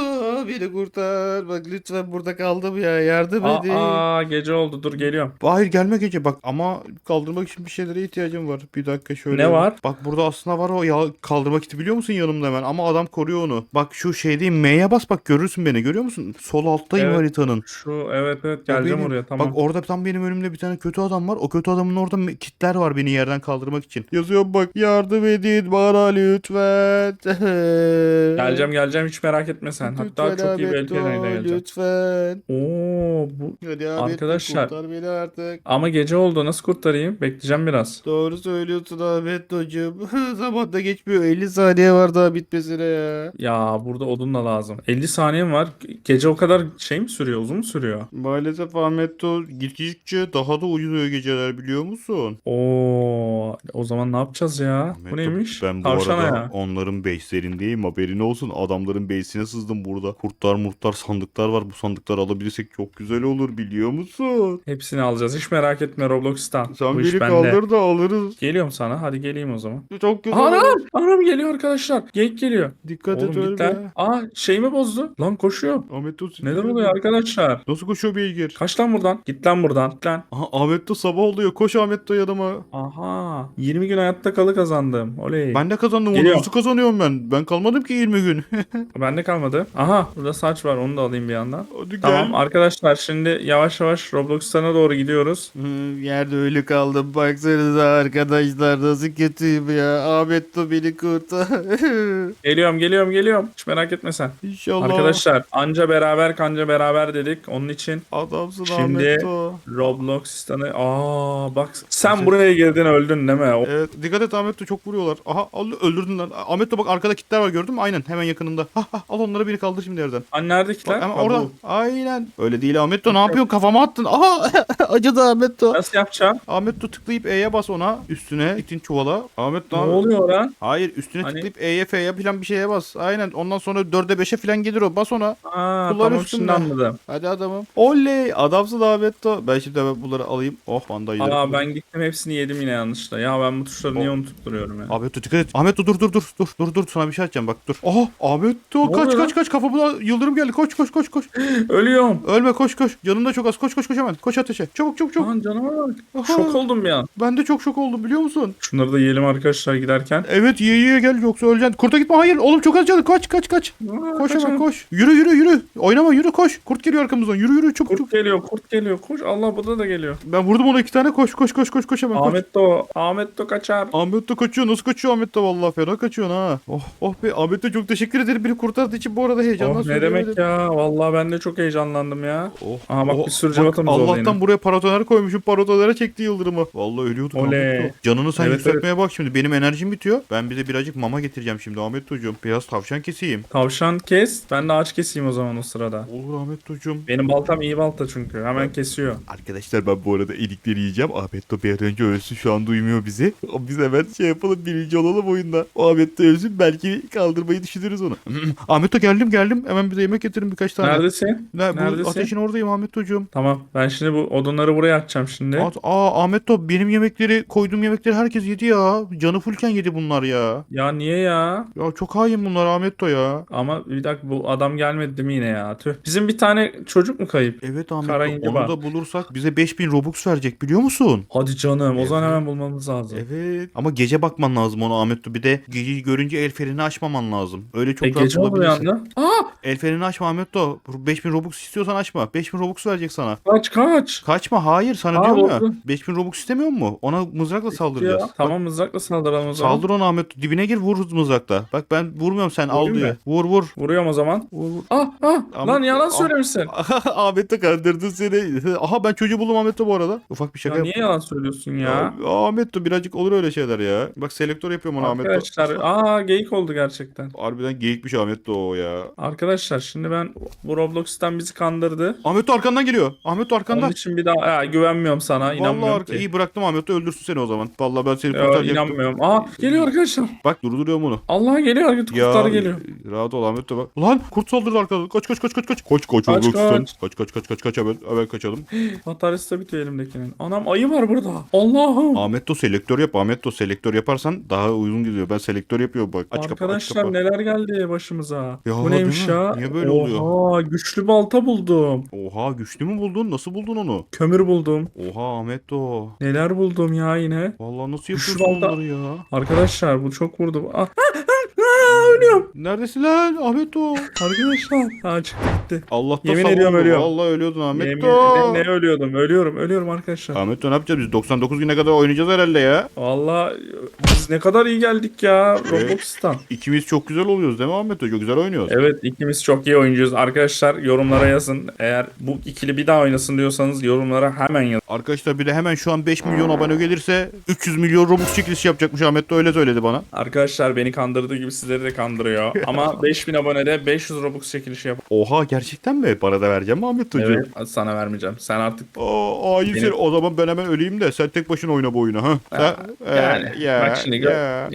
S2: beni kurtar. Bak lütfen burada kaldım ya. Yardım
S1: Aa, aa, gece oldu dur geliyorum.
S2: Hayır gelme gece bak ama kaldırmak için bir şeylere ihtiyacım var. Bir dakika şöyle.
S1: Ne var?
S2: Bak burada aslında var o ya kaldırma kiti biliyor musun yanımda hemen ama adam koruyor onu. Bak şu şeydeyim M'ye bas bak görürsün beni görüyor musun? Sol alttayım
S1: Evet.
S2: haritanın.
S1: Şu evet evet geleceğim
S2: benim.
S1: oraya tamam.
S2: Bak orada tam benim önümde bir tane kötü adam var. O kötü adamın orada kitler var beni yerden kaldırmak için. Yazıyorum bak yardım edin bana lütfen. [LAUGHS]
S1: Geleceğim geleceğim hiç merak etme sen. Hatta
S2: Lütfen Ahmet
S1: çok iyi bir
S2: ol,
S1: elkelerine geleceğim.
S2: Lütfen.
S1: Oo bu
S2: Hadi Ahmet
S1: Arkadaşlar.
S2: kurtar beni artık.
S1: ama gece oldu nasıl kurtarayım? Bekleyeceğim biraz.
S2: Doğru söylüyorsun Ahmet hocam. [LAUGHS] Zaman da geçmiyor. 50 saniye var daha bitmesine ya.
S1: Ya burada odun da lazım. 50 saniyem var. Gece o kadar şey mi sürüyor? Uzun mu sürüyor?
S2: Maalesef Ahmet o gittikçe daha da uzuyor geceler biliyor musun?
S1: Oo o zaman ne yapacağız ya?
S2: Ahmet
S1: bu neymiş?
S2: Ben bu
S1: Tavşan
S2: arada
S1: ayağı.
S2: onların base'lerindeyim haberin olsun. Adamların base'ine sızdım burada. Kurtlar murtlar sandıklar var. Bu sandıkları alabilirsek çok güzel olur biliyor musun?
S1: Hepsini alacağız. Hiç merak etme Roblox'tan.
S2: Sen
S1: bu iş bende.
S2: kaldır da alırız.
S1: Geliyorum sana. Hadi geleyim o zaman.
S2: Çok güzel
S1: Anam!
S2: olur.
S1: Anam geliyor arkadaşlar. Geyik geliyor.
S2: Dikkat
S1: Oğlum
S2: et
S1: git
S2: öyle.
S1: lan. Aa şeyimi bozdu. Lan koşuyor.
S2: Ahmet o
S1: Neler oluyor arkadaşlar?
S2: Nasıl koşuyor beygir?
S1: Kaç lan buradan. Git lan buradan. Git lan.
S2: Aha Ahmet de sabah oluyor. Koş Ahmet de yanıma.
S1: Aha. 20 gün hayatta kalı kazandım. Oley.
S2: Ben de kazandım.
S1: Geliyor.
S2: nasıl kazanıyorum ben? Ben kalmadım ki 20 gün. [LAUGHS]
S1: Bende kalmadı. Aha burada saç var onu da alayım bir yandan.
S2: Hadi gel.
S1: Tamam arkadaşlar şimdi yavaş yavaş Roblox'tana doğru gidiyoruz.
S2: Hı, Yerde öyle kaldım. Baksanıza arkadaşlar nasıl kötüyüm ya. Ahmet de beni kurtar. [LAUGHS]
S1: Geliyorum geliyorum geliyorum. Hiç merak etme sen.
S2: İnşallah.
S1: Arkadaşlar anca beraber kanca beraber dedik. Onun için
S2: Adamsın
S1: Şimdi-
S2: Ahmet o.
S1: Roblox'tanı aa bak sen buraya girdin öldün değil mi? O-
S2: Evet dikkat et Ahmet de çok vuruyorlar. Aha öldürdün lan. Ahmet de bak arkada kitler var gördün mü? Aynen hemen yakınında. Ha, [LAUGHS] ha, al onları beni kaldır şimdi yerden.
S1: Hani neredekiler?
S2: Bak, hemen
S1: Ha,
S2: orada.
S1: bu.
S2: Aynen. Öyle değil Ahmet de ne yapıyorsun? Kafama attın. Aha [LAUGHS] acıdı Ahmet de.
S1: Nasıl yapacağım?
S2: Ahmet de tıklayıp E'ye bas ona. Üstüne itin çuvala. Ahmet de
S1: Ne oluyor lan?
S2: Hayır üstüne
S1: Hani-
S2: tıklayıp E'ye F'ye falan bir şeye bas. Aynen ondan sonra 4'e 5'e falan gelir o. Bas ona.
S1: Aa
S2: Kullar
S1: tamam
S2: üstünde.
S1: şimdi anladım.
S2: Hadi adamım. Oley adamsın Ahmet de. Ben şimdi hemen bunları alayım. Oh bandayı.
S1: Aa ben gittim hepsini yedim yine yanlışla. Ya ben bu tuşları niye unutup duruyorum ya?
S2: Ahmet dur dikkat et. Ahmet dur dur dur dur dur dur sana bir şey açacağım bak dur. Aha Ahmet dur
S1: Ne
S2: kaç kaç kaç kafamda yıldırım geldi koş koş koş koş.
S1: Ölüyorum.
S2: Ölme koş koş. Canın da çok az koş koş koş hemen. Koş ateşe. Çabuk çabuk çabuk.
S1: Lan canıma bak.
S2: Aha.
S1: Şok oldum an.
S2: Ben de çok şok oldum biliyor musun?
S1: Şunları da yiyelim arkadaşlar giderken.
S2: Evet ye ye gel yoksa öleceksin. Kurta gitme hayır oğlum çok az canı kaç kaç kaç.
S1: Aa,
S2: Koş
S1: kaçalım.
S2: hemen koş. Yürü yürü yürü. Oynama yürü koş. Kurt geliyor arkamızdan. Yürü yürü çabuk çabuk.
S1: Kurt geliyor, kurt geliyor. Koş. Allah bu da da geliyor.
S2: Ben vurdum ona iki tane koş koş koş koş koş hemen koş.
S1: Ahmet de o. Ahmet de kaçar.
S2: Ahmet de kaçıyor. Nasıl kaçıyor Ahmet de vallahi fena kaçıyor ha. Oh oh be Ahmet de çok teşekkür ederim beni kurtar. Kurtardığı için bu arada heyecandan
S1: Oh, ne demek ya? Vallahi ben de çok heyecanlandım ya.
S2: Oh,
S1: Aha bak
S2: oh,
S1: bir sürü cıvatamız oldu
S2: Allah'tan
S1: yine.
S2: buraya paratoner koymuşum. Paratonere çekti yıldırımı. Vallahi ölüyorduk.
S1: Oley.
S2: Ahmet. Canını sen
S1: Evet,
S2: yükseltmeye bak şimdi. Benim enerjim bitiyor. Ben bize birazcık mama getireceğim şimdi Ahmet Tuğ'cum. Biraz tavşan keseyim.
S1: Tavşan kes. Ben de ağaç keseyim o zaman o sırada.
S2: Olur Ahmet Tuğ'cum.
S1: Benim baltam iyi balta çünkü. Hemen kesiyor.
S2: Arkadaşlar ben bu arada ilikleri yiyeceğim. Ahmet Tuğ bir an önce ölsün. Şu an duymuyor bizi. Biz hemen şey yapalım. Birinci olalım oyunda. O Ahmet Tuğ ölsün. Belki kaldırmayı düşünürüz onu. [LAUGHS] Ahmet geldim geldim. Hemen bize yemek getirin birkaç tane.
S1: Neredesin?
S2: Ne, bu
S1: Neredesin?
S2: ateşin oradayım Ahmet Tuğ'cum.
S1: Tamam. Ben şimdi bu odunları buraya atacağım şimdi.
S2: At- Aa Ahmet Tuğ benim yemekleri koyduğum yemekleri herkes yedi ya. Canı fullken yedi bunlar ya.
S1: Ya niye ya?
S2: Ya çok hain bunlar Ahmet Tuğ ya.
S1: Ama bir dakika bu adam gelmedi değil mi yine ya? Tüh. Bizim bir tane çocuk mu kayıp?
S2: Evet Ahmet
S1: Kara
S2: onu
S1: var.
S2: da bulursak bize 5000 Robux verecek biliyor musun?
S1: Hadi canım. O zaman
S2: Evet.
S1: hemen bulmamız lazım.
S2: Evet. Ama gece bakman lazım onu Ahmet Tuğ. Bir de geceyi görünce el ferini açmaman lazım. Öyle çok
S1: E
S2: rahat
S1: oldu
S2: bulabilirsin.
S1: yandı. Aa
S2: El açma Ahmet Tuğ. 5000 Robux istiyorsan açma. 5000 Robux verecek sana.
S1: kaç kaç.
S2: Kaçma hayır sana
S1: Aa,
S2: diyorum ya.
S1: oldu.
S2: 5000 Robux istemiyor mu? Ona mızrakla saldıracağız.
S1: Ya, tamam mızrakla saldıralım o zaman.
S2: Saldır ona Ahmet Tuğ. Dibine gir vur mızrakla. Bak ben vurmuyorum sen al
S1: Vurayım
S2: diyor.
S1: mı?
S2: Vur vur.
S1: Vuruyorum o zaman.
S2: Vur vur.
S1: Ah ah
S2: Ama-
S1: lan yalan
S2: Ah.
S1: söylemişsin. [LAUGHS]
S2: Ahmet de kandırdın seni. [LAUGHS] Aha ben çocuğu buldum Ahmet de bu arada. Ufak bir şaka
S1: Ya
S2: yaptım.
S1: niye yalan söylüyorsun ya?
S2: Ya, Ahmet birazcık olur öyle şeyler ya. Bak selektör yapıyorum ona Ahmet de.
S1: Arkadaşlar aa geyik oldu gerçekten.
S2: Harbiden geyikmiş Ahmet de o ya.
S1: Arkadaşlar şimdi ben bu Roblox'tan bizi kandırdı.
S2: Ahmet de arkandan geliyor. Ahmet de arkandan.
S1: Onun için bir daha ya, güvenmiyorum sana.
S2: Vallahi
S1: inanmıyorum
S2: arka...
S1: ki.
S2: iyi bıraktım Ahmet de öldürsün seni o zaman. Vallahi ben seni kurtaracaktım.
S1: inanmıyorum. Aa geliyor arkadaşlar.
S2: Bak durduruyorum onu.
S1: Allah geliyor. Kurtlar geliyor.
S2: Rahat ol Ahmet de bak. Lan kurt saldırdı arkadan. Kaç kaç kaç kaç kaç. Koç koç
S1: Kaç, kaç.
S2: Kaç kaç kaç kaç kaç hemen, hemen kaçalım. [GASPS]
S1: Bataryası da bitiyor elimdekinin. Anam ayı var burada. Allah'ım.
S2: Ahmet de selektör yap. Ahmet de selektör yaparsan daha uygun gidiyor. Ben selektör yapıyorum bak. Aç kapı aç
S1: Arkadaşlar
S2: kapı.
S1: neler geldi başımıza.
S2: Ya,
S1: Bu neymiş
S2: değil mi?
S1: ya?
S2: Niye böyle
S1: Oha,
S2: oluyor?
S1: güçlü balta buldum.
S2: Oha güçlü mü buldun? Nasıl buldun onu?
S1: Kömür buldum.
S2: Oha Ahmet de o.
S1: Neler buldum ya yine.
S2: Vallahi nasıl
S1: Güçlü
S2: yapıyorsun
S1: balta-
S2: onları ya?
S1: Arkadaşlar bu çok vurdu. Ah, ah, ah, ah, ölüyorum.
S2: Neredesin lan Ahmet o?
S1: Arkadaşlar. Ha çıktı gitti.
S2: Allah'tan
S1: Yemin ediyorum
S2: oldu.
S1: ölüyorum.
S2: Vallahi ölüyordun Ahmet
S1: Yemin-
S2: o.
S1: ne, ne ölüyordum? Ölüyorum. Ölüyorum arkadaşlar.
S2: Ahmet o ne yapacağız biz? 99 güne kadar oynayacağız herhalde ya.
S1: Valla biz ne kadar iyi geldik ya Roblox'tan.
S2: İkimiz çok güzel oluyoruz değil mi Ahmet? Çok güzel oynuyoruz.
S1: Evet ikimiz çok iyi oyuncuyuz. Arkadaşlar yorumlara yazın. Eğer bu ikili bir daha oynasın diyorsanız yorumlara hemen yazın.
S2: Arkadaşlar bir de hemen şu an 5 milyon abone gelirse 300 milyon Robux çekilişi yapacakmış Ahmet de öyle söyledi bana.
S1: Arkadaşlar beni kandırdığı gibi sizleri de kandırıyor. [LAUGHS] Ama 5000 abonede 500 Robux çekilişi yap.
S2: Oha gerçekten mi? Para da vereceğim mi Ahmet hocam?
S1: Evet sana vermeyeceğim. Sen artık
S2: Aa, ay
S1: Benim-
S2: o zaman ben hemen öleyim de sen tek başına oyna bu oyunu ha. Sen-
S1: yani
S2: Ee, ya,
S1: bak şimdi gör-
S2: ya.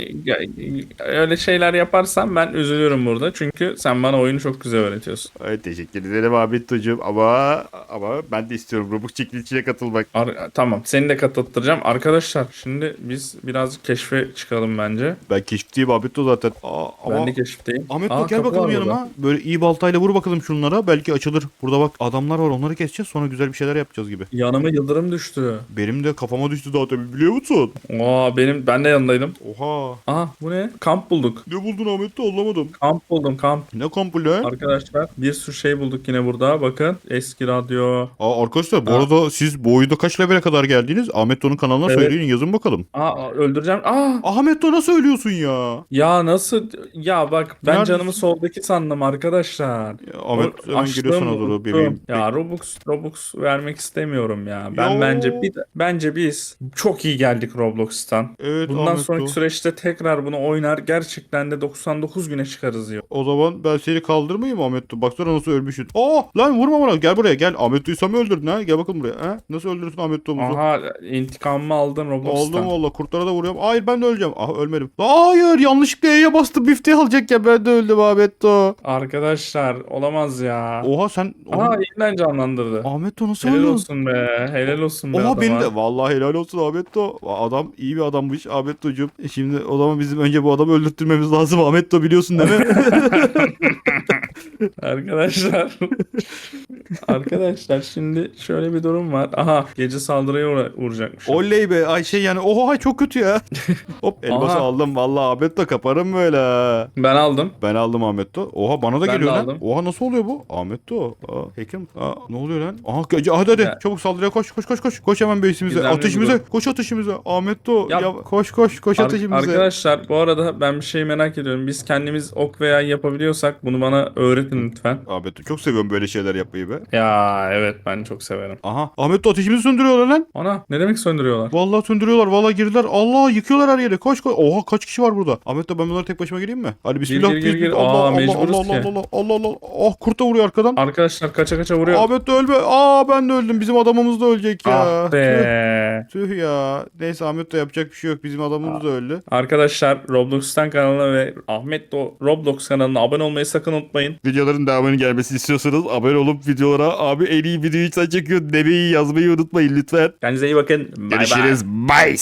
S1: Öyle şeyler yaparsan ben üzülüyorum burada. Çünkü sen bana oyunu çok güzel öğretiyorsun.
S2: Ay, teşekkür ederim Ahmet hocam ama ama ben de istiyorum Robux çekilişine katılmak.
S1: Ar- tamam seni de katıttıracağım. Arkadaşlar şimdi biz birazcık keşfe çıkalım bence.
S2: Ben keşfteyim Ahmet o zaten. Aa, ama
S1: Ben de keşifteyim.
S2: Ahmet
S1: Aa,
S2: bak gel
S1: kapı
S2: bakalım
S1: var
S2: yanıma.
S1: burada.
S2: Böyle iyi baltayla vur bakalım şunlara. Belki açılır. Burada bak adamlar var onları keseceğiz sonra güzel bir şeyler yapacağız gibi.
S1: Yanıma yıldırım düştü.
S2: Benim de kafama düştü zaten biliyor musun?
S1: Aa benim ben de yanındaydım.
S2: Oha.
S1: Aa bu ne? Kamp bulduk.
S2: Ne buldun Ahmet de anlamadım.
S1: Kamp buldum kamp.
S2: Ne kampı lan?
S1: Arkadaşlar bir sürü şey bulduk yine burada. Bakın eski radyo.
S2: Aa, arkadaşlar bu
S1: Aa.
S2: arada siz bu oyunda kaç levele kadar geldiniz? Ahmet Doğu'nun kanalına
S1: Evet.
S2: söyleyin yazın bakalım.
S1: Aa öldüreceğim. Aa
S2: Ahmet Doğu nasıl ölüyorsun ya?
S1: ya nasıl? Ya bak ben
S2: Neredesin?
S1: canımı soldaki sandım arkadaşlar.
S2: ya Ahmet hemen
S1: açtım,
S2: geliyor sana doğru
S1: unuttum.
S2: bebeğim.
S1: Ya Robux Robux vermek istemiyorum ya. Ben
S2: Yo.
S1: bence bir bence biz çok iyi geldik Roblox'tan.
S2: Evet
S1: Bundan
S2: Ahmet
S1: sonraki süreçte tekrar bunu oynar gerçekten de 99 güne çıkarız ya.
S2: O zaman ben seni kaldırmayayım Ahmet Doğu. Baksana nasıl ölmüşsün. Aa lan vurma bana. Gel buraya gel. Ahmet Doğu'yu sen mi öldürdün ha? Gel bakalım buraya. Ha? Nasıl öldürürsün Ahmet Doğu'muzu?
S1: Aha intikamımı aldım Roblox'tan.
S2: Aldım valla kurtlara da vuruyorum. Hayır ben de öleceğim. Ah ölmedim. Hayır yanlışlıkla E'ye bastım. Bifteyi alacakken ben de öldüm Ahmet.
S1: Arkadaşlar olamaz ya.
S2: Oha sen...
S1: Aa yeniden canlandırdı.
S2: Ahmet nasıl
S1: Helal olsun be. Helal olsun be
S2: Oha
S1: adama.
S2: benim de vallahi helal olsun Ahmet. Adam iyi bir adammış Ahmet Do'cum. E Şimdi o zaman bizim önce bu adamı öldürtmemiz lazım. Ahmet Do biliyorsun değil mi? [LAUGHS]
S1: Arkadaşlar [LAUGHS] [LAUGHS] Arkadaşlar şimdi şöyle bir durum var. Aha gece saldırıya uğra- uğrayacakmış.
S2: Oley be ay şey yani oha çok kötü ya. [LAUGHS] Hop elması
S1: Aha.
S2: aldım vallahi Ahmet de kaparım böyle. ha.
S1: Ben aldım.
S2: Ben aldım Ahmet de. Oha bana da
S1: Ben
S2: geliyor lan.
S1: aldım.
S2: Oha nasıl oluyor bu? Ahmet de o. Aa, hacker mi? Aa, ne oluyor lan? Aha gece hadi hadi
S1: Ya.
S2: çabuk saldırıya koş koş koş koş. Koş hemen base'imize.
S1: Güzel bir
S2: Ateşimize. Koş ateşimize. Ahmet de o.
S1: Ya-
S2: Ya, koş koş koş
S1: Ar-
S2: ateşimize.
S1: arkadaşlar bu arada ben bir şey merak ediyorum. Biz kendimiz ok veya yapabiliyorsak bunu bana öğretin lütfen.
S2: Ahmet çok seviyorum böyle şeyler yapmayı be.
S1: Ya evet ben çok severim.
S2: Aha Ahmet de ateşimizi söndürüyorlar lan.
S1: Ana ne demek söndürüyorlar?
S2: Vallahi söndürüyorlar. Vallahi girdiler. Allah yıkıyorlar her yeri. Koş koş. Oha kaç kişi var burada? Ahmet de ben bunları tek başıma gireyim mi? Hadi bismillah.
S1: gir, gir, gir.
S2: Allah,
S1: Aa,
S2: Allah,
S1: mecburuz
S2: Allah,
S1: ki.
S2: Allah, Allah, Allah, Allah. Ah kurt da vuruyor arkadan.
S1: Arkadaşlar kaça kaça vuruyor.
S2: Ahmet de ölme. Aa ben de öldüm. Bizim adamımız da ölecek ya.
S1: ah be.
S2: Tüh, tüh ya. Neyse Ahmet de yapacak bir şey yok. Bizim adamımız da öldü.
S1: Arkadaşlar Roblox'tan kanalına ve Ahmet de Roblox kanalına abone olmayı sakın unutmayın.
S2: Videoların devamının gelmesini istiyorsanız abone olup videolara abi en iyi videoyu sen çekiyorsun demeyi yazmayı unutmayın lütfen.
S1: Kendinize iyi bakın. Bay bay.
S2: Bye.